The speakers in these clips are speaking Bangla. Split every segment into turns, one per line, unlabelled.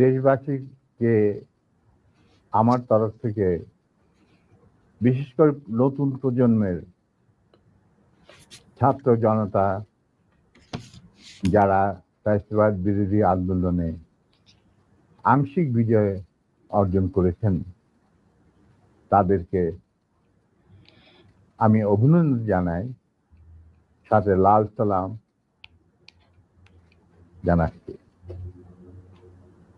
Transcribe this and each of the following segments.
দেশবাসীকে আমার তরফ থেকে, বিশেষ করে নতুন প্রজন্মের ছাত্র জনতা, যারা ফ্যাসিবাদ বিরোধী আন্দোলনে আংশিক বিজয় অর্জন করেছেন, তাদেরকে আমি অভিনন্দন জানাই। সাথে লাল সালাম জানাচ্ছি।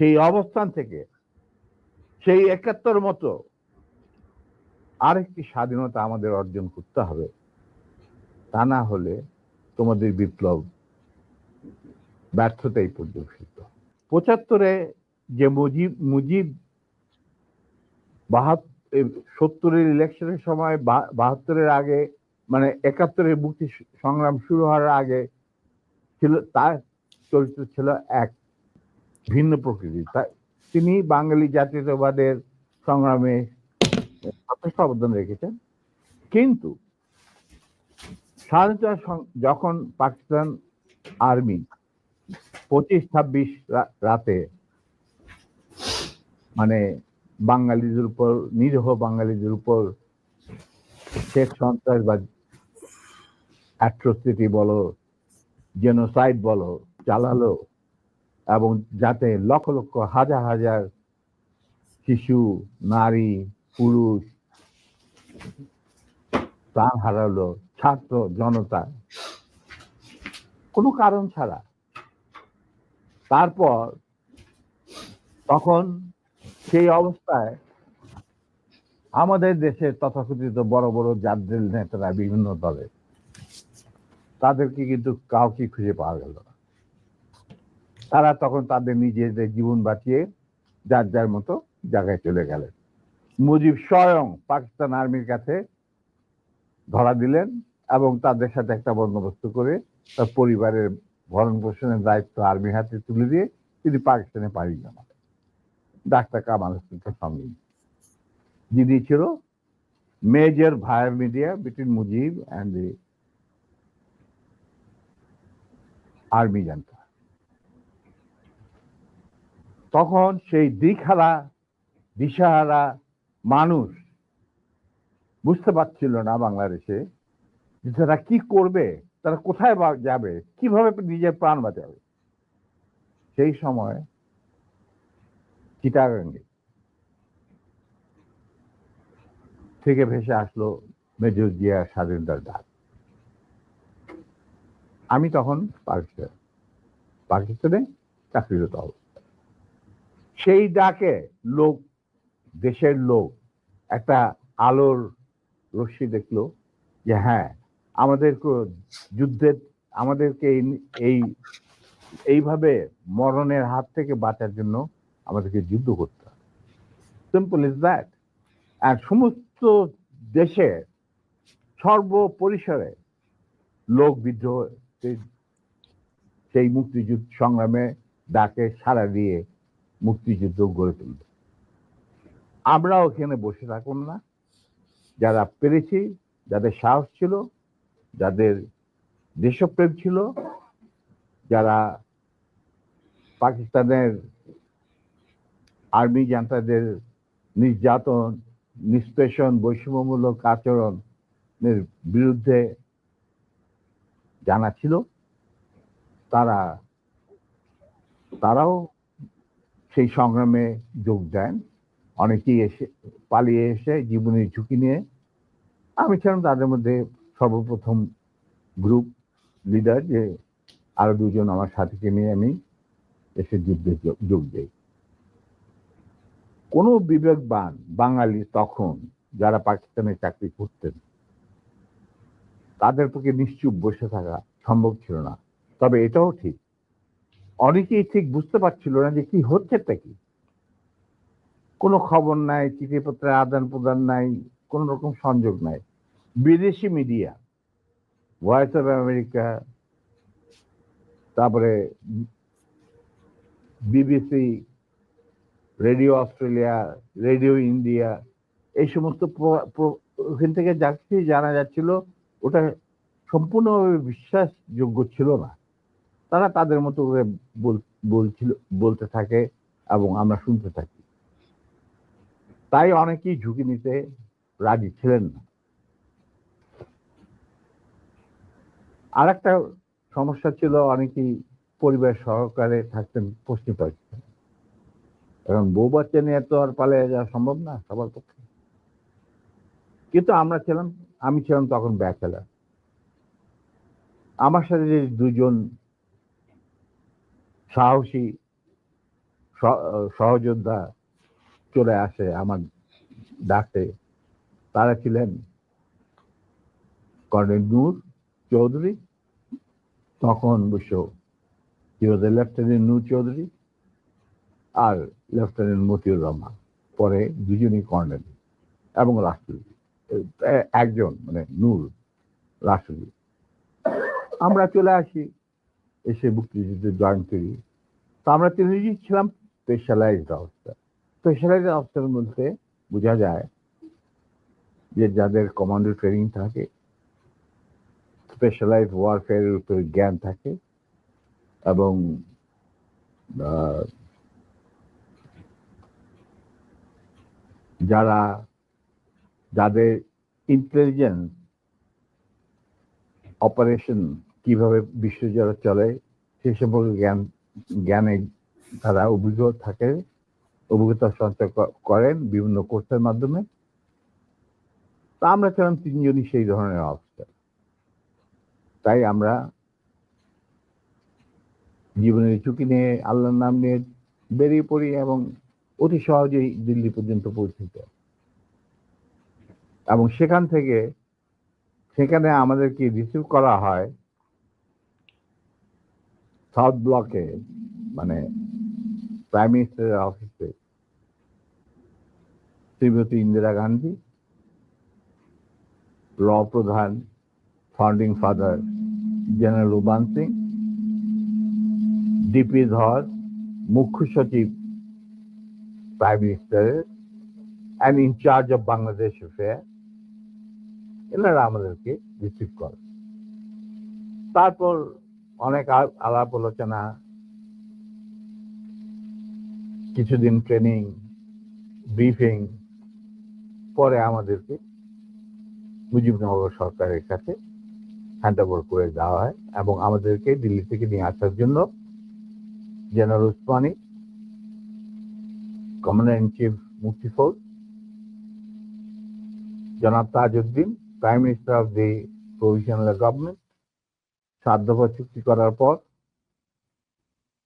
সেই অবস্থান থেকে সেই একাত্তর মতো আরেকটি স্বাধীনতা আমাদের অর্জন করতে হবে। তা না হলে তোমাদের বিপ্লব ব্যর্থতাই পর্যবেসিত পঁচাত্তরে যে মুজিব মুজিব বাহাত্তর সত্তরের ইলেকশনের সময় বাহাত্তরের আগে মানে একাত্তরের মুক্তি সংগ্রাম শুরু হওয়ার আগে ছিল, তার চরিত্র ছিল এক। ভিন্ন প্রকৃতি তা- তিনি বাঙালি জাতীয়তাবাদের সংগ্রামে যথেষ্ট অবদান রেখেছেন। কিন্তু স্বাধীনতা যখন পাকিস্তান আর্মি পঁচিশ ছাব্বিশ রাতে মানে বাঙালিদের উপর, নিরীহ বাঙালিদের উপর শেখ সন্ত্রাসবাদ, অ্যাট্রোসিটি বলো, জেনোসাইড বলো, চালালো এবং যাতে লক্ষ লক্ষ হাজার হাজার শিশু, নারী, পুরুষ প্রাণ হারালো, ছাত্র জনতা। কোনো কারণ ছাড়া। তারপর তখন সেই অবস্থায় আমাদের দেশের তথাকথিত বড় বড় জাতীয় নেতারা বিভিন্ন দলে, তাদেরকে কিন্তু কাউকে খুঁজে পাওয়া গেল না। তারা তখন তাদের নিজেদের জীবন বাঁচিয়ে যার যার মতো জায়গায় চলে গেলেন। মুজিব স্বয়ং পাকিস্তান আর্মির কাছে ধরা দিলেন এবং তাদের সাথে একটা বন্দোবস্ত করে তার পরিবারের ভরণ পোষণের দায়িত্ব আর্মির হাতে তুলে দিয়ে তিনি পাকিস্তানে পাড়ি জমান ডাক্তার কামাল হোসেনকে সঙ্গে। যিনি ছিল major via media between Mujib and the army জানতা। তখন সেই দিকহারা দিশাহারা মানুষ বুঝতে পারছিল না বাংলাদেশে যে তারা কি করবে, তারা কোথায় যাবে, কীভাবে নিজের প্রাণ বাঁচাবে। সেই সময় চিটাগাঙ্গে থেকে ভেসে আসলো মেজর জিয়া স্বাধীনতার ডাক আমি তখন পাকিস্তান, পাকিস্তানে চাকরিরত অবস্থা সেই ডাকে লোক, দেশের লোক, একটা আলোর রশ্মি দেখল যে হ্যাঁ আমাদের যুদ্ধের, আমাদেরকে এই- এই, এইভাবে মরণের হাত থেকে বাঁচার জন্য আমাদেরকে যুদ্ধ করতে হবে। সিম্পল ইজ দ্যাট আর সমস্ত দেশে সর্বপরিসরে লোক বিদ্রোহ, সেই মুক্তিযুদ্ধ সংগ্রামে ডাকে সাড়া দিয়ে মুক্তিযুদ্ধ গড়ে তুলবে। আমরাও এখানে বসে থাকুন না। যারা পেরেছি, যাদের সাহস ছিল, যাদের দেশপ্রেম ছিল, যারা পাকিস্তানের আর্মি জান্তাদের নির্যাতন, নিষ্পেষণ, বৈষম্যমূলক আচরণের বিরুদ্ধে জানা ছিল, তারা, তারাও সেই সংগ্রামে যোগ দেন। অনেকেই এসে, পালিয়ে এসে জীবনের ঝুঁকি নিয়ে। আমি ছিলাম তাদের মধ্যে সর্বপ্রথম গ্রুপ লিডার যে আরও দুজন আমার সাথীকে নিয়ে আমি এসে যুদ্ধে যোগ- যোগ দেই। কোনো বিবেকবান বাঙালি তখন যারা পাকিস্তানে চাকরি করতেন, তাদের পক্ষে নিশ্চুপ বসে থাকা সম্ভব ছিল না। তবে এটাও ঠিক অনেকেই ঠিক বুঝতে পারছিল না যে কি হচ্ছেটা কি। কোনো খবর নাই চিঠিপত্রের আদান প্রদান নাই, কোন রকম সংযোগ নাই। বিদেশি মিডিয়া ভয়েস অফ আমেরিকা তারপরে BBC radio Australia radio India এই সমস্ত ওখান থেকে যা কিছু জানা যাচ্ছিল, ওটা সম্পূর্ণভাবে বিশ্বাসযোগ্য ছিল না। তারা তাদের মতো করে বলছিল, বলতে থাকে এবং আমরা শুনতে থাকি। তাই অনেকেই ঝুঁকি নিতে রাজি ছিলেন না। আর একটা সমস্যা ছিল, অনেকেই পরিবার সহকারে থাকতেন পশ্চিম পাকিস্তান। এখন বউ বাচ্চা নিয়ে তো আর পালিয়ে যাওয়া সম্ভব না সবার পক্ষে। কিন্তু আমরা ছিলাম, আমি ছিলাম তখন ব্যাচেলার। আমার সাথে যে দুজন সাহসী সহযোদ্ধা চলে আসে আমার ডাকে। তারা ছিলেন কর্নেল নূর চৌধুরী, তখন অবশ্য হি লেফটেন্যান্ট নূর চৌধুরী আর লেফটেন্যান্ট মতিউর রহমান, পরে দুজনই কর্নেল এবং রাষ্ট্রপতি একজন মানে নূর রাষ্ট্রপতি আমরা চলে আসি এসে মুক্তিযুদ্ধে জয়েন করি। তো আমরা তিনজনই ছিলাম স্পেশালাইজড অবস্থা স্পেশালাইজড অবস্থার মধ্যে বোঝা যায় যে যাদের কমান্ডো ট্রেনিং থাকে স্পেশালাইজ ওয়ারফেয়ারের উপরে জ্ঞান থাকে এবং যারা, যাদের ইন্টেলিজেন্স অপারেশন কীভাবে বিশ্বজুড়ে চলে, সে সম্পর্কে জ্ঞান, জ্ঞানে তারা অভিজ্ঞ থাকে, অভিজ্ঞতা সঞ্চয় করেন বিভিন্ন কোর্সের মাধ্যমে। তা আমরা ছিলাম তিনজনই সেই ধরনের অবস্থা। তাই আমরা জীবনের ঝুঁকি নিয়ে আল্লাহর নাম নিয়ে বেরিয়ে পড়ি এবং অতি সহজেই দিল্লি পর্যন্ত পৌঁছে যায় এবং সেখান থেকে, সেখানে আমাদেরকে রিসিভ করা হয় সাউথ ব্লকে মানে প্রাইম মিনিস্টারের অফিসে শ্রীমতী ইন্দিরা গান্ধী ল প্রধান founding father general Uban Singh DP Dhar মুখ্য সচিব প্রাইম মিনিস্টারের and in charge of Bangladesh affair এনারা আমাদেরকে রিসিভ করে তারপর অনেক আলাপ আলোচনা, কিছুদিন ট্রেনিং ব্রিফিং পরে আমাদেরকে মুজিবনগর সরকারের কাছে হ্যান্ড ওভার করে দেওয়া হয় এবং আমাদেরকে দিল্লি থেকে নিয়ে আসার জন্য general Osmani commander in chief Mukti Fauj জনাব Tajuddin prime minister of the provisional government সাত দফা চুক্তি করার পর?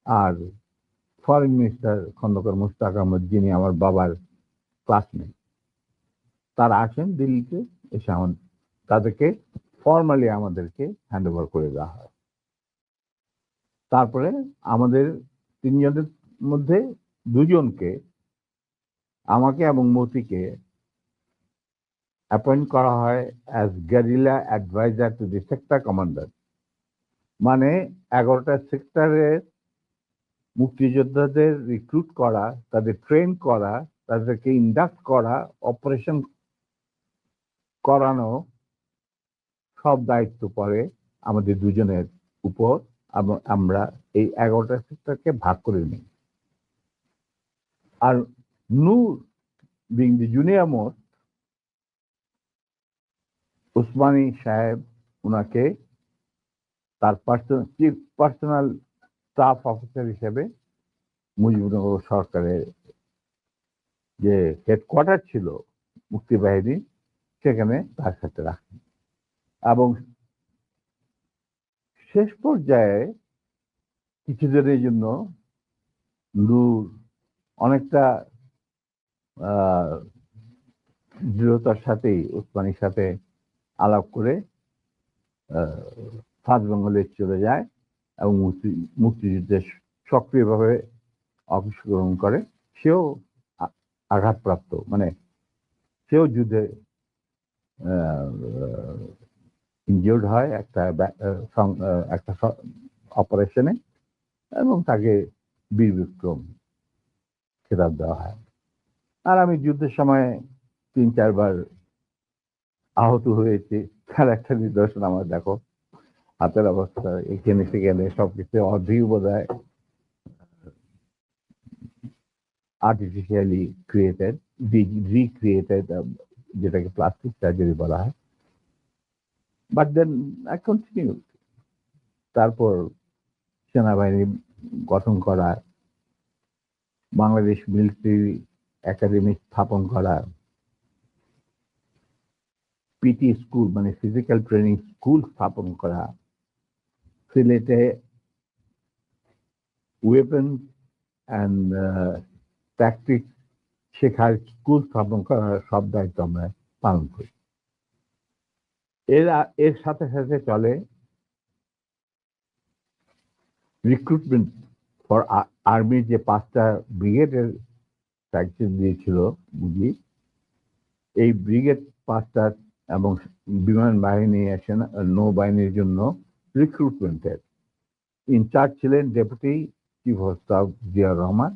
আর ফরেন মিনিস্টার খন্দকার মুস্তাক আহমদ যিনি আমার বাবার ক্লাসমেট তারা আসেন দিল্লিতে এসে আমার- তাদেরকে ফর্মালি আমাদেরকে হ্যান্ড ওভার করে দেওয়া হয়। তারপরে আমাদের তিনজনের মধ্যে দুজনকে আমাকে এবং মতিকে অ্যাপয়েন্ট করা হয় as guerrilla adviser to the sector commander মানে এগারোটা সেক্টরের মুক্তিযোদ্ধাদের রিক্রুট করা, তাদের ট্রেন করা, তাদেরকে ইন্ডাক্ট করা অপারেশন করানো সব দায়িত্ব পড়ে আমাদের দুজনের উপর আমরা এই এগারোটা সেক্টরকে ভাগ করে নিই। আর Noor being the junior most Osmani সাহেব উনাকে তার personal chief personal staff officer হিসেবে মুজিবনগর সরকারের যে হেডকোয়ার্টার ছিল মুক্তিবাহিনী সেখানে তার সাথে রাখেন। এবং শেষ পর্যায়ে কিছুদিনের জন্য লুর অনেকটা দৃঢ়তার সাথেই উসমানির সাথে আলাপ করে ফার্স্ট বেঙ্গলে চলে যায় এবং মুক্তি, মুক্তিযুদ্ধে সক্রিয়ভাবে অংশগ্রহণ করে। সেও আঘাতপ্রাপ্ত মানে সেও যুদ্ধে ইনজিওর্ড হয় একটা একটা অপারেশনে এবং তাকে বীর বিক্রম খেতাব দেওয়া হয়। আর আমি যুদ্ধের সময় তিন, চারবার আহত হয়েছি। তার একটা নিদর্শন আমার দেখো। হাতের অবস্থা, এখানে সেখানে সবকিছু অর্ধেক বোধ হয় আর্টিফিশিয়ালি ক্রিয়েটেড রিক্রিয়েটেড যেটাকে প্লাস্টিক সার্জারি বলা হয়। বাট দেন কন্টিনিউ তারপর সেনাবাহিনী গঠন করা, বাংলাদেশ মিলিটারি একাডেমি স্থাপন করা পিটি স্কুল মানে ফিজিক্যাল ট্রেনিং স্কুল স্থাপন করা সিলেটে ওয়েপন অ্যান্ড ট্যাকটিক শেখার স্কুল স্থাপন করার সব দায়িত্ব আমরা পালন করি। এর এর সাথে সাথে চলে রিক্রুটমেন্ট ফর আর্মির যে পাঁচটা ব্রিগেডের প্র্যাকটিস দিয়েছিল বুঝি এই ব্রিগেড পাঁচটা এবং বিমান বাহিনী সেনা নৌবাহিনীর জন্য রিক্রুটমেন্টের ইনচার্জ ছিলেন deputy chief of staff Ziaur Rahman.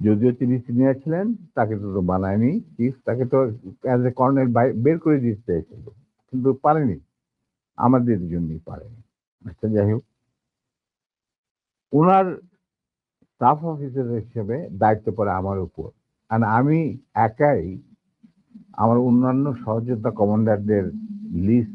যদিও তিনি সিনিয়র ছিলেন, তাকে তো বানায়নি। চিফ তাকে তো অ্যাজ এ কর্নেল বের করে দিতে চেয়েছিল কিন্তু পারেনি। আমাদের জন্যই পারেনি আচ্ছা যাই হোক। ওনার স্টাফ অফিসার হিসেবে দায়িত্ব পড়ে আমার উপর। আর আমি একাই আমার অন্যান্য সহযোদ্ধা কমান্ডারদের লিস্ট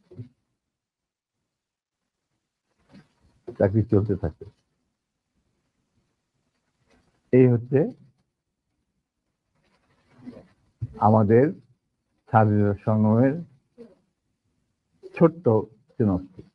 চাকরি চলতে থাকে। এই হচ্ছে আমাদের স্বাধীনতা সংগ্রামের ছোট্ট সিনস্টিক